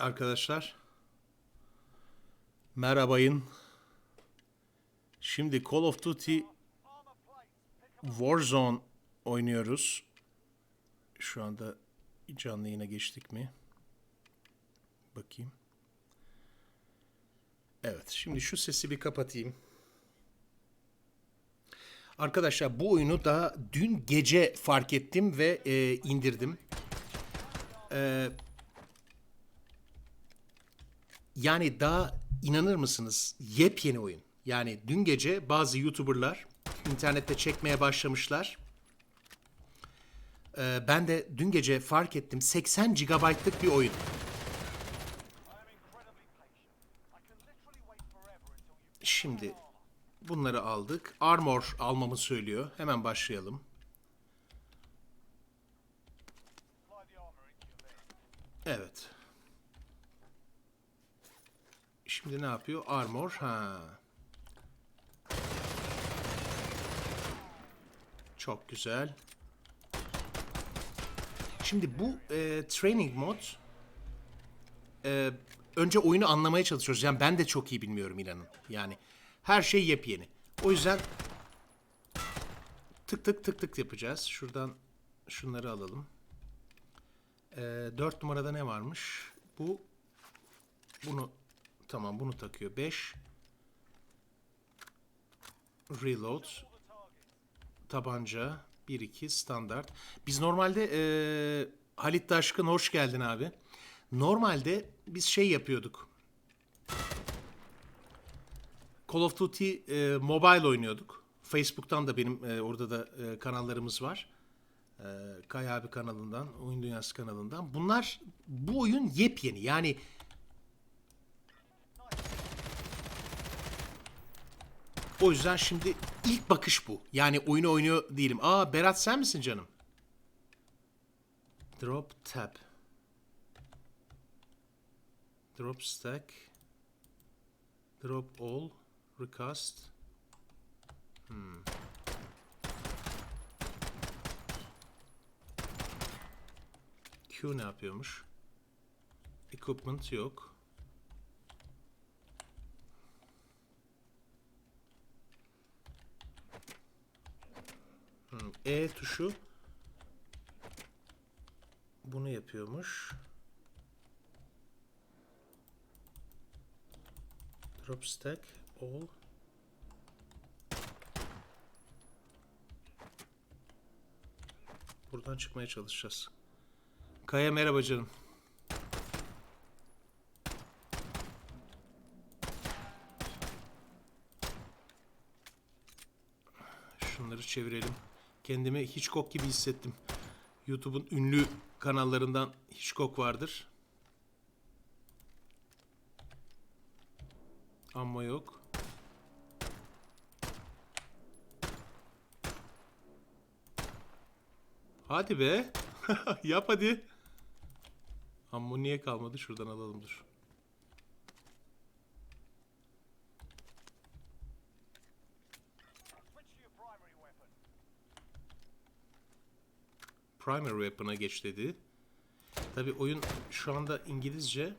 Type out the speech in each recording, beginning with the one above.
Arkadaşlar. Merhabayın. Şimdi Call of Duty Warzone oynuyoruz. Şu anda canlı yayına geçtik mi? Bakayım. Evet, şimdi şu sesi bir kapatayım. Arkadaşlar bu oyunu daha dün gece fark ettim ve e, indirdim. E, yani daha inanır mısınız yepyeni oyun. Yani dün gece bazı YouTuber'lar internette çekmeye başlamışlar. E, ben de dün gece fark ettim 80 GB'lık bir oyun. Şimdi bunları aldık. Armor almamı söylüyor. Hemen başlayalım. Evet. Şimdi ne yapıyor? Armor. Ha. Çok güzel. Şimdi bu e, training mod e, önce oyunu anlamaya çalışıyoruz. Yani ben de çok iyi bilmiyorum inanın. Yani her şey yepyeni. O yüzden tık tık tık tık yapacağız. Şuradan şunları alalım. E, 4 numarada ne varmış? Bu bunu tamam bunu takıyor. 5 reload tabanca 1-2 standart. Biz normalde e, Halit Taşkın hoş geldin abi. Normalde biz şey yapıyorduk. Call of Duty e, Mobile oynuyorduk. Facebook'tan da benim e, orada da e, kanallarımız var. E, Kaya abi kanalından, Oyun Dünyası kanalından. Bunlar bu oyun yepyeni. Yani O yüzden şimdi ilk bakış bu. Yani oyunu oynuyor değilim. Aa Berat sen misin canım? Drop tab. Drop stack. Drop all. Recast. Hmm. Q ne yapıyormuş? Equipment yok. Hmm, E tuşu bunu yapıyormuş. Drop stack all Buradan çıkmaya çalışacağız. Kaya merhaba canım. Şunları çevirelim. Kendimi Hitchcock gibi hissettim. YouTube'un ünlü kanallarından Hitchcock vardır. Ama yok. Hadi be. Yap hadi. Amma niye kalmadı? Şuradan alalım dur. Primary Weapon'a geç dedi. Tabi oyun şu anda İngilizce.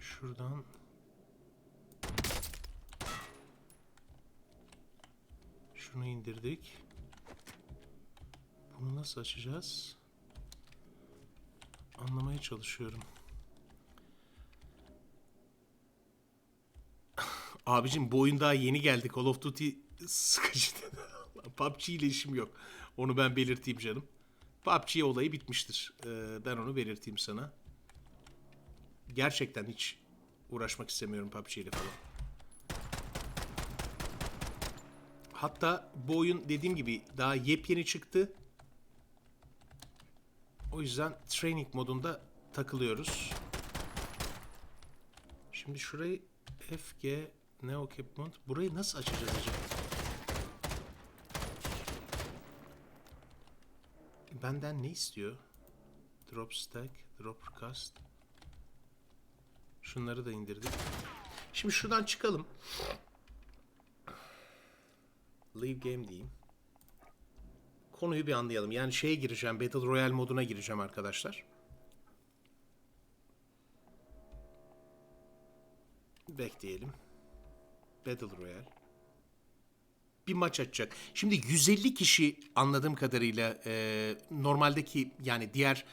Şuradan şunu indirdik. Nasıl açacağız? Anlamaya çalışıyorum. Abicim bu oyun daha yeni geldi. Call of Duty sıkıcı. PUBG ile işim yok. Onu ben belirteyim canım. PUBG olayı bitmiştir. Ee, ben onu belirteyim sana. Gerçekten hiç uğraşmak istemiyorum PUBG ile falan. Hatta bu oyun dediğim gibi daha yepyeni çıktı. O yüzden training modunda takılıyoruz. Şimdi şurayı FG Neo Equipment. Burayı nasıl açacağız acaba? Benden ne istiyor? Drop stack, drop cast. Şunları da indirdik. Şimdi şuradan çıkalım. Leave game diyeyim. Konuyu bir anlayalım. Yani şeye gireceğim. Battle Royale moduna gireceğim arkadaşlar. Bekleyelim. Battle Royale. Bir maç açacak. Şimdi 150 kişi anladığım kadarıyla e, normaldeki yani diğer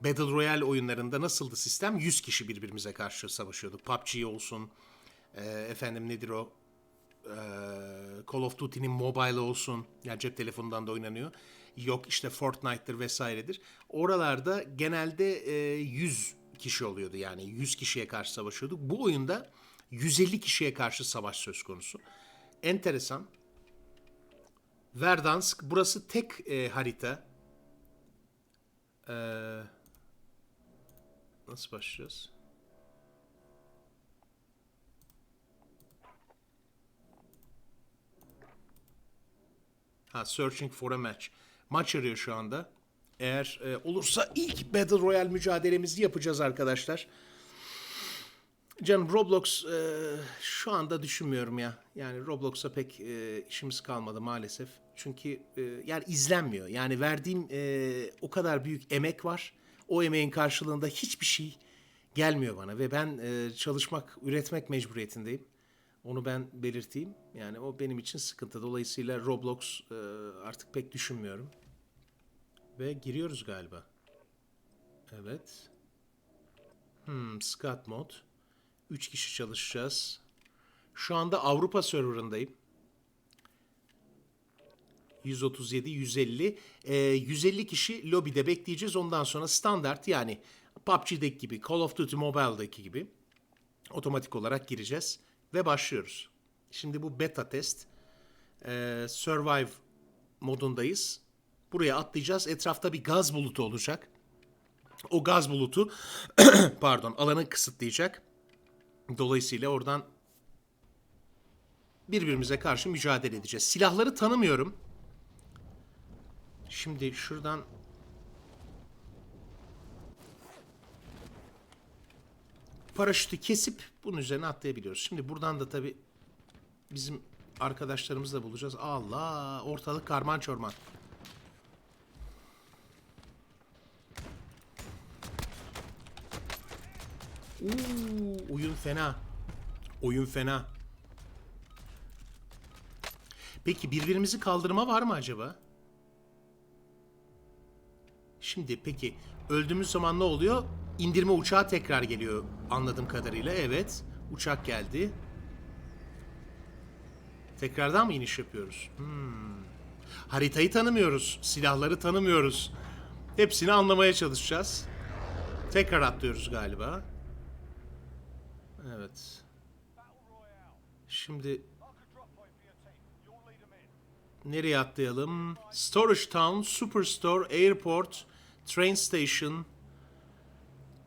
Battle Royale oyunlarında nasıldı sistem? 100 kişi birbirimize karşı savaşıyorduk. PUBG olsun, e, efendim nedir o? Call of Duty'nin mobile olsun, yani cep telefonundan da oynanıyor. Yok işte Fortnite'tır vesairedir. Oralarda genelde e, 100 kişi oluyordu yani 100 kişiye karşı savaşıyorduk. Bu oyunda 150 kişiye karşı savaş söz konusu. Enteresan. Verdansk burası tek harita. Nasıl başlayacağız? Ha, searching for a match. Maç arıyor şu anda. Eğer e, olursa ilk Battle Royale mücadelemizi yapacağız arkadaşlar. Canım Roblox e, şu anda düşünmüyorum ya. Yani Roblox'a pek e, işimiz kalmadı maalesef. Çünkü e, yani izlenmiyor. Yani verdiğim e, o kadar büyük emek var. O emeğin karşılığında hiçbir şey gelmiyor bana ve ben e, çalışmak, üretmek mecburiyetindeyim. Onu ben belirteyim. Yani o benim için sıkıntı. Dolayısıyla Roblox e, artık pek düşünmüyorum. Ve giriyoruz galiba. Evet. Hmm, Scott mod. 3 kişi çalışacağız. Şu anda Avrupa serverındayım. 137, 150. Ee, 150 kişi lobide bekleyeceğiz. Ondan sonra standart yani PUBG'deki gibi, Call of Duty Mobile'daki gibi otomatik olarak gireceğiz ve başlıyoruz. Şimdi bu beta test. Ee, survive modundayız. Buraya atlayacağız. Etrafta bir gaz bulutu olacak. O gaz bulutu pardon alanı kısıtlayacak. Dolayısıyla oradan birbirimize karşı mücadele edeceğiz. Silahları tanımıyorum. Şimdi şuradan paraşütü kesip bunun üzerine atlayabiliyoruz. Şimdi buradan da tabi bizim arkadaşlarımızı da bulacağız. Allah ortalık karman çorman. Uuu, oyun fena. Oyun fena. Peki birbirimizi kaldırma var mı acaba? Şimdi peki öldüğümüz zaman ne oluyor? İndirme uçağı tekrar geliyor anladığım kadarıyla. Evet uçak geldi. Tekrardan mı iniş yapıyoruz? Hmm. Haritayı tanımıyoruz. Silahları tanımıyoruz. Hepsini anlamaya çalışacağız. Tekrar atlıyoruz galiba. Evet. Şimdi nereye atlayalım? Storage Town, Superstore, Airport, Train Station,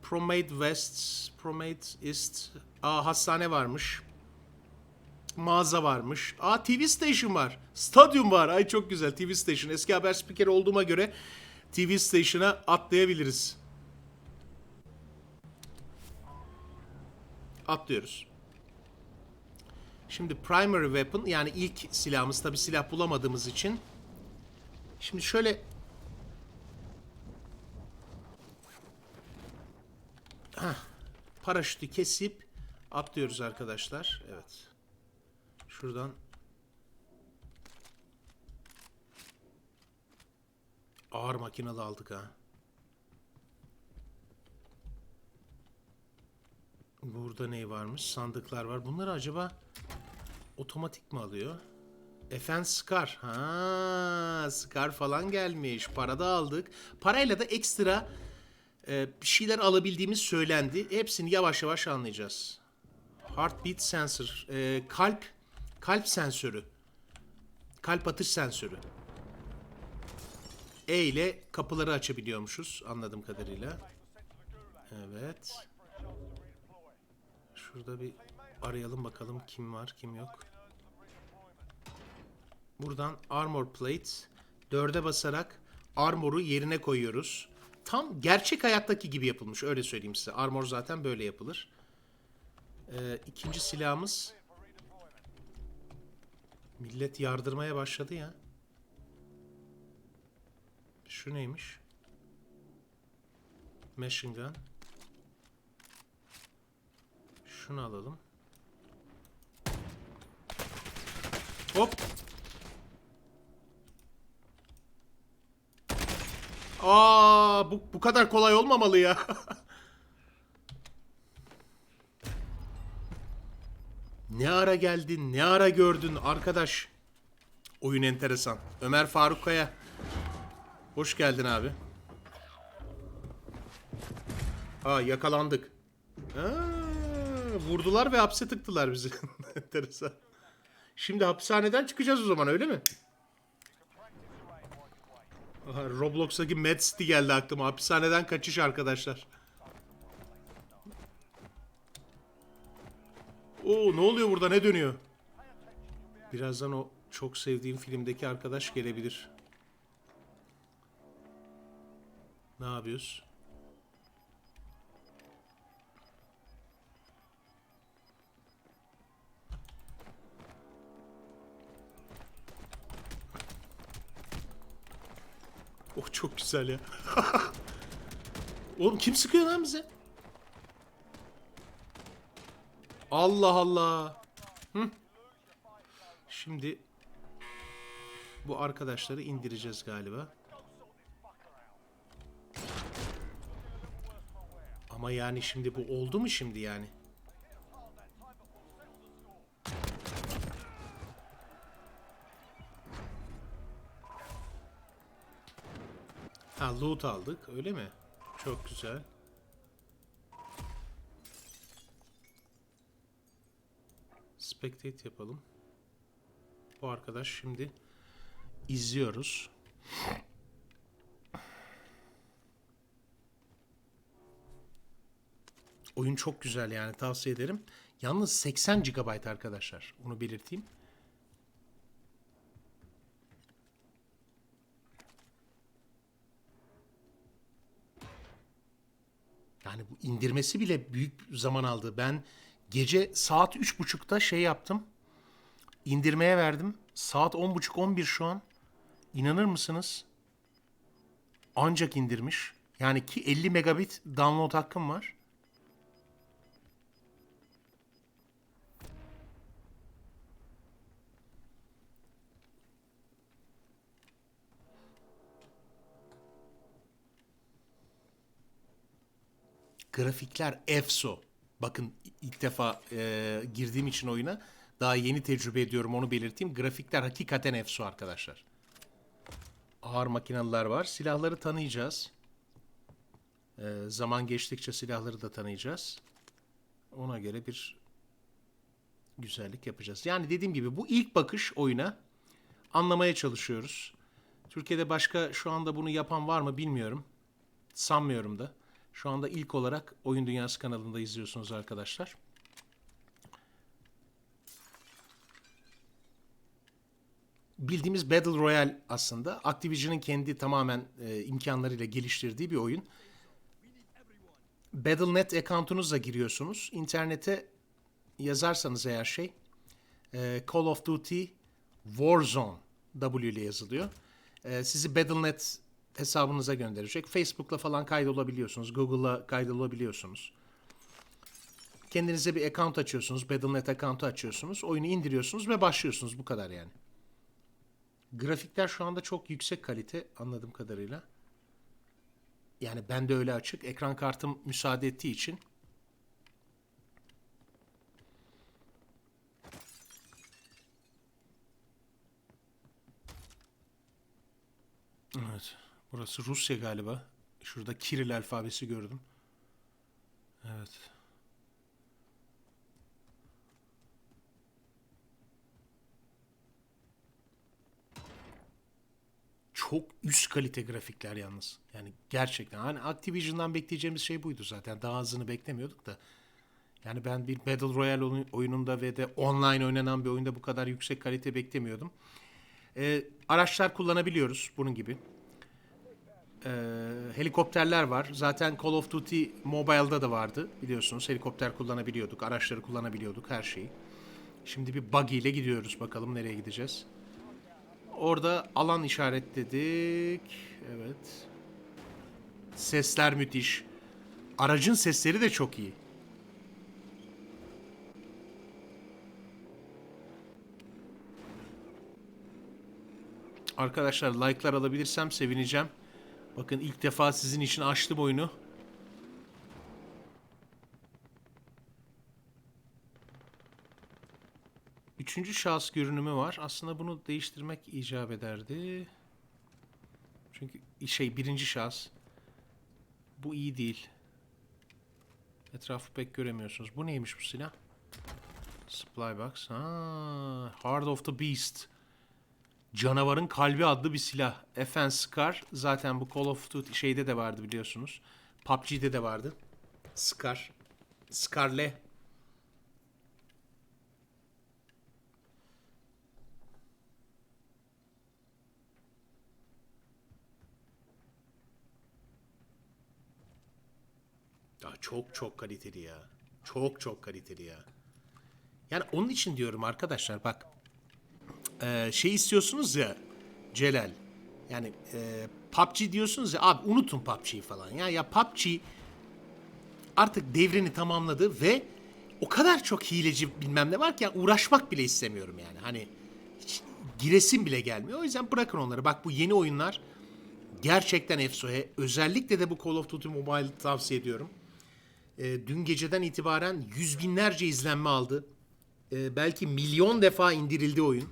Promade West, Promade East. Aa hastane varmış. Mağaza varmış. Aa TV Station var. Stadyum var. Ay çok güzel TV Station. Eski haber spikeri olduğuma göre TV Station'a atlayabiliriz. Atlıyoruz. Şimdi primary weapon yani ilk silahımız tabi silah bulamadığımız için. Şimdi şöyle Heh, paraşütü kesip atlıyoruz arkadaşlar. Evet. Şuradan ağır makinalı aldık ha. Burada ne varmış? Sandıklar var. Bunları acaba otomatik mi alıyor? Efendim Scar. Ha, Scar falan gelmiş. Para da aldık. Parayla da ekstra e, bir şeyler alabildiğimiz söylendi. Hepsini yavaş yavaş anlayacağız. Heartbeat sensor. E, kalp kalp sensörü. Kalp atış sensörü. E ile kapıları açabiliyormuşuz anladığım kadarıyla. Evet. Şurada bir arayalım bakalım kim var kim yok. Buradan armor plate dörde basarak armoru yerine koyuyoruz. Tam gerçek hayattaki gibi yapılmış. Öyle söyleyeyim size. Armor zaten böyle yapılır. Ee, ikinci silahımız millet yardırmaya başladı ya. Şu neymiş? Machine gun. Şunu alalım. Hop. Aa, bu, bu kadar kolay olmamalı ya. ne ara geldin, ne ara gördün arkadaş. Oyun enteresan. Ömer Faruk Kaya. Hoş geldin abi. Aa yakalandık. Aa, vurdular ve hapse tıktılar bizi. enteresan. Şimdi hapishaneden çıkacağız o zaman öyle mi? Roblox'taki Mad City geldi aklıma. Hapishaneden kaçış arkadaşlar. Oo ne oluyor burada ne dönüyor? Birazdan o çok sevdiğim filmdeki arkadaş gelebilir. Ne yapıyoruz? Oh çok güzel ya. Oğlum kim sıkıyor lan bize? Allah Allah. Hı? Şimdi bu arkadaşları indireceğiz galiba. Ama yani şimdi bu oldu mu şimdi yani? Ha loot aldık öyle mi? Çok güzel. Spectate yapalım. Bu arkadaş şimdi izliyoruz. Oyun çok güzel yani tavsiye ederim. Yalnız 80 GB arkadaşlar. Onu belirteyim. Yani bu indirmesi bile büyük zaman aldı. Ben gece saat 3.30'da şey yaptım. İndirmeye verdim. Saat 10.30-11 şu an. İnanır mısınız? Ancak indirmiş. Yani ki 50 megabit download hakkım var. Grafikler efso. Bakın ilk defa e, girdiğim için oyuna daha yeni tecrübe ediyorum onu belirteyim. Grafikler hakikaten efso arkadaşlar. Ağır makineler var. Silahları tanıyacağız. E, zaman geçtikçe silahları da tanıyacağız. Ona göre bir güzellik yapacağız. Yani dediğim gibi bu ilk bakış oyuna anlamaya çalışıyoruz. Türkiye'de başka şu anda bunu yapan var mı bilmiyorum. Sanmıyorum da. Şu anda ilk olarak Oyun Dünyası kanalında izliyorsunuz arkadaşlar. Bildiğimiz Battle Royale aslında Activision'ın kendi tamamen e, imkanlarıyla geliştirdiği bir oyun. Battle.net account'unuzla giriyorsunuz. İnternete yazarsanız eğer şey e, Call of Duty Warzone W ile yazılıyor. E, sizi Battle.net hesabınıza gönderecek. Facebook'la falan kaydolabiliyorsunuz. Google'la kaydolabiliyorsunuz. Kendinize bir account açıyorsunuz. Battle.net account'u açıyorsunuz. Oyunu indiriyorsunuz ve başlıyorsunuz. Bu kadar yani. Grafikler şu anda çok yüksek kalite anladığım kadarıyla. Yani ben de öyle açık. Ekran kartım müsaade ettiği için. Evet. Burası Rusya galiba. Şurada Kiril alfabesi gördüm. Evet. Çok üst kalite grafikler yalnız. Yani gerçekten. Hani Activision'dan bekleyeceğimiz şey buydu zaten. Daha azını beklemiyorduk da. Yani ben bir Battle Royale oyun- oyununda ve de online oynanan bir oyunda bu kadar yüksek kalite beklemiyordum. Ee, araçlar kullanabiliyoruz bunun gibi. Ee, helikopterler var. Zaten Call of Duty Mobile'da da vardı biliyorsunuz. Helikopter kullanabiliyorduk, araçları kullanabiliyorduk, her şeyi. Şimdi bir buggy ile gidiyoruz bakalım nereye gideceğiz. Orada alan işaretledik. Evet. Sesler müthiş. Aracın sesleri de çok iyi. Arkadaşlar like'lar alabilirsem sevineceğim. Bakın ilk defa sizin için açtım oyunu. Üçüncü şahıs görünümü var. Aslında bunu değiştirmek icap ederdi. Çünkü şey birinci şahıs. Bu iyi değil. Etrafı pek göremiyorsunuz. Bu neymiş bu silah? Supply box. Ha, Heart of the Beast. Canavarın Kalbi adlı bir silah. FN Scar zaten bu Call of Duty şeyde de vardı biliyorsunuz. PUBG'de de vardı. Scar. Scarle. Ya çok çok kaliteli ya. Çok çok kaliteli ya. Yani onun için diyorum arkadaşlar bak e, şey istiyorsunuz ya Celal. Yani e, PUBG diyorsunuz ya abi unutun PUBG'yi falan ya. Ya PUBG artık devrini tamamladı ve o kadar çok hileci bilmem ne var ki yani uğraşmak bile istemiyorum yani. Hani hiç giresim bile gelmiyor. O yüzden bırakın onları. Bak bu yeni oyunlar gerçekten efsohe. Özellikle de bu Call of Duty Mobile tavsiye ediyorum. E, dün geceden itibaren yüz binlerce izlenme aldı. E, belki milyon defa indirildi oyun.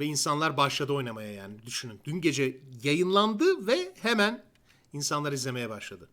Ve insanlar başladı oynamaya yani düşünün. Dün gece yayınlandı ve hemen insanlar izlemeye başladı.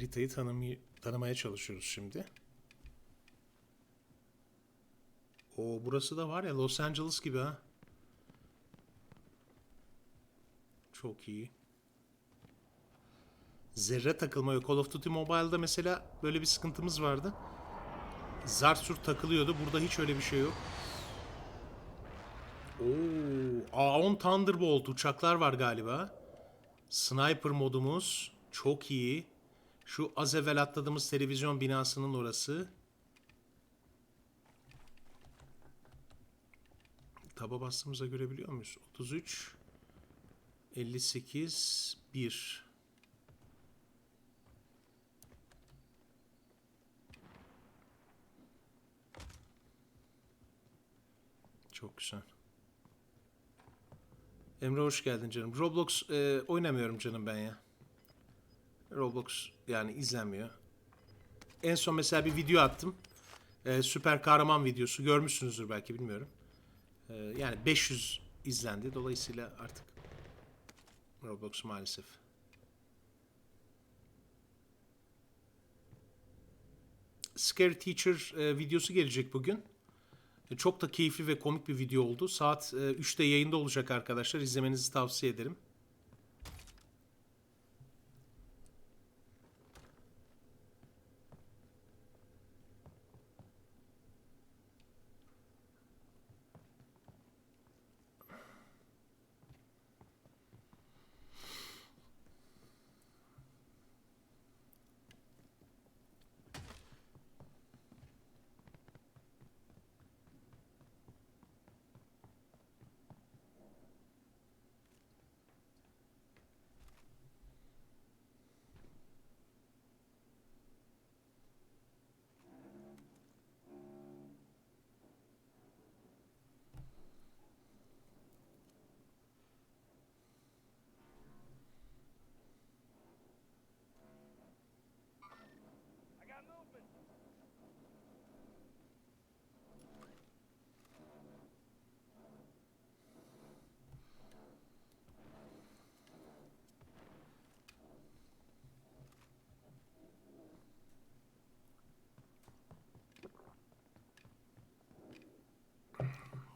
Haritayı tanımay- tanımaya çalışıyoruz şimdi. O burası da var ya Los Angeles gibi ha. Çok iyi. Zerre takılma yok. Call of Duty Mobile'da mesela böyle bir sıkıntımız vardı. Zart surt takılıyordu. Burada hiç öyle bir şey yok. Oo, A10 Thunderbolt uçaklar var galiba. Sniper modumuz çok iyi. Şu az evvel atladığımız televizyon binasının orası. Taba bastığımızda görebiliyor muyuz? 33 58 1 Çok güzel. Emre hoş geldin canım. Roblox e, oynamıyorum canım ben ya. Roblox yani izlenmiyor. En son mesela bir video attım. Ee, süper kahraman videosu. Görmüşsünüzdür belki bilmiyorum. Ee, yani 500 izlendi. Dolayısıyla artık Roblox maalesef. Scary Teacher e, videosu gelecek bugün. E, Çok da keyifli ve komik bir video oldu. Saat e, 3'te yayında olacak arkadaşlar. İzlemenizi tavsiye ederim.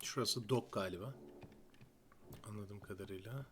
Şurası dock galiba. Anladığım kadarıyla.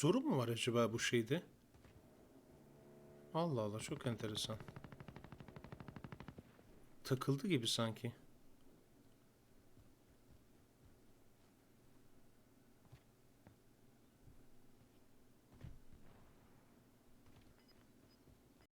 Sorun mu var acaba bu şeyde? Allah Allah çok enteresan. Takıldı gibi sanki.